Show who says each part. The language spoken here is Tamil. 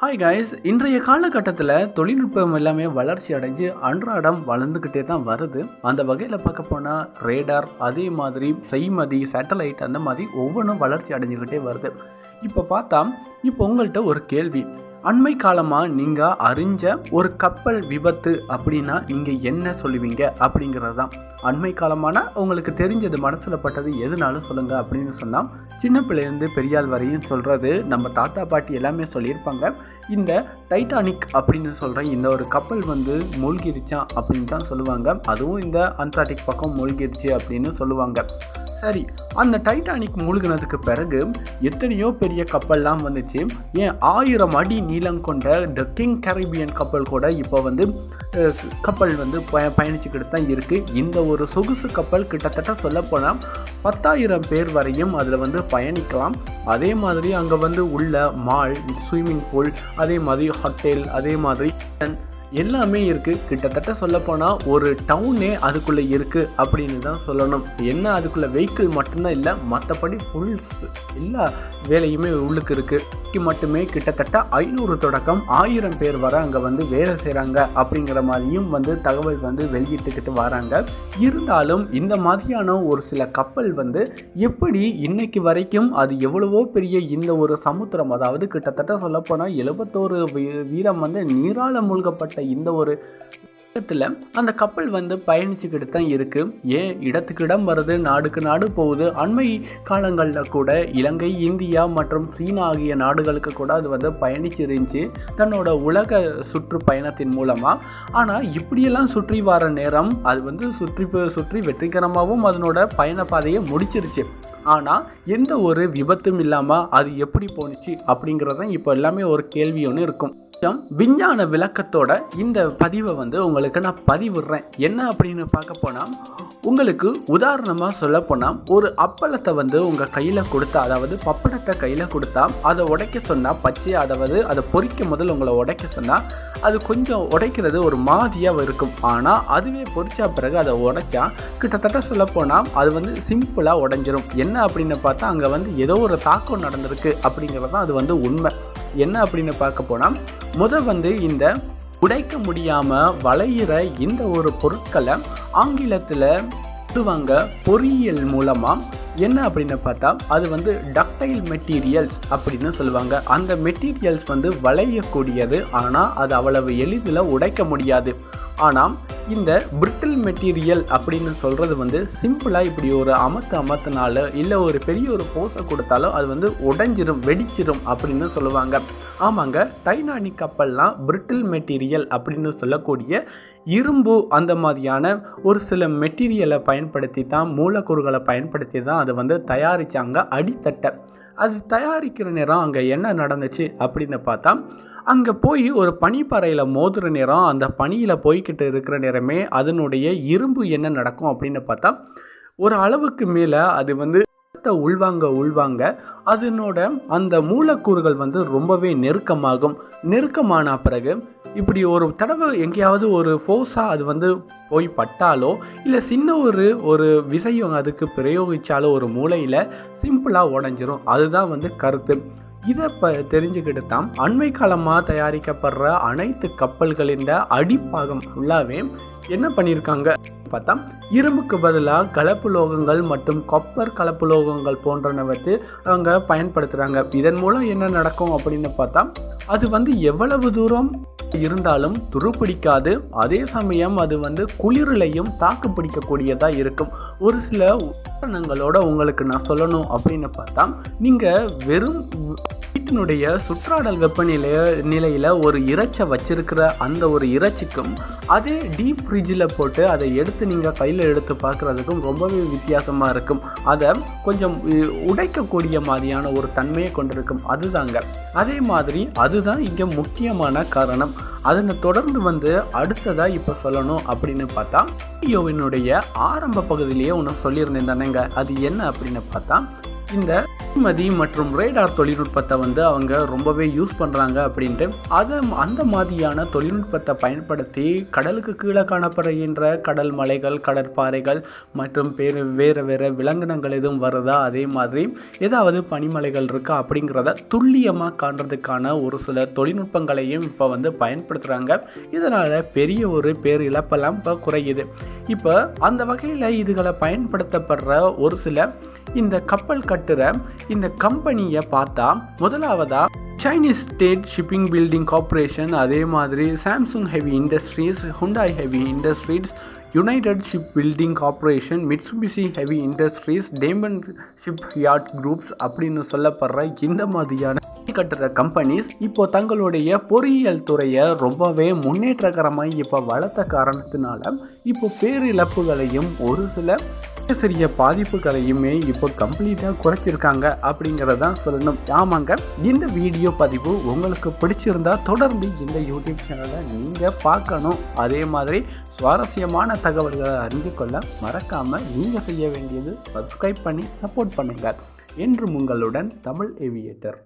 Speaker 1: ஹாய் காய்ஸ் இன்றைய காலகட்டத்தில் தொழில்நுட்பம் எல்லாமே வளர்ச்சி அடைஞ்சு அன்றாடம் வளர்ந்துக்கிட்டே தான் வருது. அந்த வகையில் பார்க்க போனால் ரேடார் அதே மாதிரி செய்மதி சேட்டலைட் அந்த மாதிரி ஒவ்வொன்றும் வளர்ச்சி அடைஞ்சுக்கிட்டே வருது. இப்போ பார்த்தா இப்போ உங்கள்கிட்ட ஒரு கேள்வி. அண்மை காலமாக நீங்கள் அறிஞ்ச ஒரு கப்பல் விபத்து அப்படின்னா நீங்கள் என்ன சொல்லுவீங்க அப்படிங்கிறது தான் அண்மை காலமான உங்களுக்கு தெரிஞ்சது மனசில் பட்டது எதுனாலும் சொல்லுங்கள் அப்படின்னு சொன்னால் சின்ன பிள்ளைலேருந்து பெரியாள் வரையும் சொல்கிறது நம்ம தாத்தா பாட்டி எல்லாமே சொல்லியிருப்பாங்க. இந்த டைட்டானிக் அப்படின்னு சொல்கிற இந்த ஒரு கப்பல் வந்து மூழ்கிருச்சான் அப்படின்னு தான் சொல்லுவாங்க. அதுவும் இந்த அந்தார்டிக் பக்கம் மூழ்கிருச்சு அப்படின்னு சொல்லுவாங்க. சரி அந்த டைட்டானிக் மூழ்கினதுக்கு பிறகு எத்தனையோ பெரிய கப்பல்லாம் வந்துச்சு. ஏன் ஆயிரம் அடி நீளம் கொண்ட த கிங் கரீபியன் கப்பல் கூட இப்போ வந்து கப்பல் வந்து பய பயணிச்சுக்கிட்டு தான் இருக்குது இந்த ஒரு சொகுசு கப்பல் கிட்டத்தட்ட சொல்லப்போனால் பத்தாயிரம் பேர் வரையும் அதில் வந்து பயணிக்கலாம். அதே மாதிரி அங்கே வந்து உள்ள மால் ஸ்விம்மிங் பூல் அதே மாதிரி ஹோட்டல் அதே மாதிரி எல்லாமே இருக்குது கிட்டத்தட்ட சொல்லப்போனால் ஒரு டவுனே அதுக்குள்ளே இருக்குது அப்படின்னு தான் சொல்லணும். என்ன அதுக்குள்ளே வெஹிக்கிள் மட்டும்தான் இல்லை மற்றபடி ஃபுல்ஸ் எல்லா வேலையுமே உள்ளுக்கு இருக்குது மட்டுமே கிட்டத்தட்ட ஐநூறு தொடக்கம் ஆயிரம் பேர் வர அங்கே வந்து வேலை செய்கிறாங்க அப்படிங்கிற மாதிரியும் வந்து தகவல் வந்து வெளியிட்டுக்கிட்டு வராங்க. இருந்தாலும் இந்த மாதிரியான ஒரு சில கப்பல் வந்து எப்படி இன்னைக்கு வரைக்கும் அது எவ்வளவோ பெரிய இந்த ஒரு சமுத்திரம் அதாவது கிட்டத்தட்ட சொல்லப்போனால் எழுபத்தோரு வீ- வீரம் வந்து நீரால மூழ்கப்பட்ட இந்த ஒரு இடத்துல அந்த கப்பல் வந்து பயணிச்சுக்கிட்டு தான் இருக்கு. ஏன்? இடத்துக்கு இடம் வருது நாடுக்கு நாடு போகுது. அண்மை காலங்களில் கூட இலங்கை இந்தியா மற்றும் சீனா ஆகிய நாடுகளுக்கு கூட அது வந்து பயணிச்சிருந்துச்சு. தன்னோட உலக சுற்றுப்பயணத்தின் மூலமாக ஆனால் இப்படியெல்லாம் சுற்றி வர நேரம் அது வந்து சுற்றி சுற்றி வெற்றிகரமாகவும் அதனோட பயண பாதையை முடிச்சிருச்சு. ஆனால் எந்த ஒரு விபத்தும் இல்லாமல் அது எப்படி போணுச்சு அப்படிங்கிறதான் இப்போ எல்லாமே ஒரு கேள்வி ஒன்று இருக்கும். விஞ்ஞான விளக்கத்தோட இந்த பதிவை வந்து உங்களுக்கு நான் பதிவிடுறேன். என்ன அப்படின்னு பார்க்க போனால் உங்களுக்கு உதாரணமாக சொல்லப்போனால் ஒரு அப்பளத்தை வந்து உங்கள் கையில் கொடுத்தா அதாவது பப்படத்தை கையில் கொடுத்தா அதை உடைக்க சொன்னால் பச்சை அதாவது அதை பொறிக்க முதல் உங்களை உடைக்க சொன்னால் அது கொஞ்சம் உடைக்கிறது ஒரு மாதிரியாக இருக்கும். ஆனால் அதுவே பொறிச்சா பிறகு அதை உடைச்சா கிட்டத்தட்ட சொல்லப்போனால் அது வந்து சிம்பிளாக உடஞ்சிரும். என்ன அப்படின்னு பார்த்தா அங்கே வந்து ஏதோ ஒரு தாக்கம் நடந்திருக்கு அப்படிங்கிறது தான் அது வந்து உண்மை. என்ன அப்படின்னு பார்க்க போனால் முத வந்து இந்த உடைக்க முடியாமல் வளையிற இந்த ஒரு பொருட்களை ஆங்கிலத்தில் சொல்லுவாங்க பொறியியல் மூலமாக என்ன அப்படின்னு பார்த்தா அது வந்து டக்டைல் மெட்டீரியல்ஸ் அப்படின்னு சொல்லுவாங்க. அந்த மெட்டீரியல்ஸ் வந்து வளையக்கூடியது ஆனால் அது அவ்வளவு எளிதில் உடைக்க முடியாது. ஆனால் இந்த பிரிட்டில் மெட்டீரியல் அப்படின்னு சொல்கிறது வந்து சிம்பிளாக இப்படி ஒரு அமத்து அமத்துனால இல்லை ஒரு பெரிய ஒரு போஸை கொடுத்தாலோ அது வந்து உடஞ்சிரும் வெடிச்சிரும் அப்படின்னு சொல்லுவாங்க. ஆமாங்க டைனானிக் கப்பல்லாம் பிரிட்டில் மெட்டீரியல் அப்படின்னு சொல்லக்கூடிய இரும்பு அந்த மாதிரியான ஒரு சில மெட்டீரியலை பயன்படுத்தி தான் மூலக்கூறுகளை பயன்படுத்தி தான் அதை வந்து தயாரித்தாங்க அடித்தட்டை. அது தயாரிக்கிற நேரம் அங்கே என்ன நடந்துச்சு அப்படின்னு பார்த்தா அங்கே போய் ஒரு பனிப்பாறையில் மோதுகிற நேரம் அந்த பனியில் போய்கிட்டு இருக்கிற நேரமே அதனுடைய இரும்பு என்ன நடக்கும் அப்படின்னு பார்த்தா ஒரு அளவுக்கு மேலே அது வந்து உள்வாங்க உள்வாங்க. அதனோட அந்த மூலக்கூறுகள் வந்து ரொம்பவே நெருக்கமாகும். நெருக்கமான பிறகு இப்படி ஒரு தடவை எங்கேயாவது ஒரு ஃபோர்ஸாக அது வந்து போய் பட்டாலோ இல்லை சின்ன ஒரு ஒரு விசையும் அதுக்கு பிரயோகித்தாலோ ஒரு மூலையில் சிம்பிளாக உடஞ்சிரும். அதுதான் வந்து கருத்து. இதை இப்போ தெரிஞ்சுக்கிட்டு தான் அண்மை காலமாக தயாரிக்கப்படுற அனைத்து கப்பல்களின் அடிப்பாகம் ஃபுல்லாகவே என்ன பண்ணியிருக்காங்க பார்த்தா இரும்புக்கு பதிலாக கலப்பு லோகங்கள் மற்றும் கொப்பர் கலப்பு லோகங்கள் போன்றன வச்சு அவங்க பயன்படுத்துகிறாங்க இதன் மூலம் என்ன நடக்கும் அப்படின்னு பார்த்தா அது வந்து எவ்வளவு தூரம் இருந்தாலும் துருப்பிடிக்காது. அதே சமயம் அது வந்து குளிரிலையும் தாக்கு பிடிக்கக்கூடியதாக இருக்கும். ஒரு சில உதாரணங்களோட உங்களுக்கு நான் சொல்லணும் அப்படின்னு பார்த்தா நீங்கள் வெறும் வீட்டினுடைய சுற்றாடல் வெப்பநிலை நிலையில் ஒரு இறைச்சை வச்சிருக்கிற அந்த ஒரு இறைச்சிக்கும் அதே டீப் ஃப்ரிட்ஜில் போட்டு அதை எடுத்து நீங்கள் கையில் எடுத்து பார்க்குறதுக்கும் ரொம்பவே வித்தியாசமாக இருக்கும். அதை கொஞ்சம் உடைக்கக்கூடிய மாதிரியான ஒரு தன்மையை கொண்டிருக்கும். அதுதாங்க. அதே மாதிரி அதுதான் இங்கே முக்கியமான காரணம். அதனை தொடர்ந்து வந்து அடுத்ததாக இப்போ சொல்லணும் அப்படின்னு பார்த்தா வீடியோவினுடைய ஆரம்ப பகுதியிலேயே ஒன்று சொல்லியிருந்தேன் தானேங்க. அது என்ன அப்படின்னு பார்த்தா இந்த மதி மற்றும் ரேடார் தொழில்நுட்பத்தை வந்து அவங்க ரொம்பவே யூஸ் பண்ணுறாங்க அப்படின்ட்டு. அதை அந்த மாதிரியான தொழில்நுட்பத்தை பயன்படுத்தி கடலுக்கு கீழே காணப்படுகின்ற கடல் மலைகள் கடற்பாறைகள் மற்றும் பேர் வேறு வேறு விலங்கினங்கள் எதுவும் வருதா? அதே மாதிரி ஏதாவது பனிமலைகள் இருக்கா அப்படிங்கிறத துல்லியமாக காண்றதுக்கான ஒரு சில தொழில்நுட்பங்களையும் இப்போ வந்து பயன்படுத்துகிறாங்க இதனால் பெரிய ஒரு பேர் இழப்பெல்லாம் இப்போ குறையுது. இப்போ அந்த வகையில் இதுகளை பயன்படுத்தப்படுற ஒரு சில இந்த கப்பல் கட்டுற இந்த கம்பெனியை பார்த்தா முதலாவதா Chinese state shipping building corporation அதே மாதிரி Samsung heavy industries Hyundai heavy industries United ship building corporation Mitsubishi heavy industries Damen shipyard groups அப்படின்னு சொல்லப்படுற இந்த மாதிரியான கட்டுற கம்பெனிஸ் இப்போ தங்களுடைய பொறியியல் துறையை ரொம்பவே முன்னேற்றகரமாக இப்போ வளர்த்த காரணத்தினால இப்போ பேரிழப்புகளையும் ஒரு சில சிறிய பாதிப்புகளையுமே இப்போ கம்ப்ளீட்டாக குறைச்சிருக்காங்க அப்படிங்கிறதான் சொல்லணும். ஆமாங்க இந்த வீடியோ பதிவு உங்களுக்கு பிடிச்சிருந்தா தொடர்ந்து இந்த யூடியூப் சேனலை நீங்கள் பார்க்கணும். அதே மாதிரி சுவாரஸ்யமான தகவல்களை அறிந்து கொள்ள மறக்காமல் நீங்கள் செய்ய வேண்டியது சப்ஸ்கிரைப் பண்ணி சப்போர்ட் பண்ணுங்கள் என்றும் உங்களுடன் தமிழ் ஏவியேட்டர்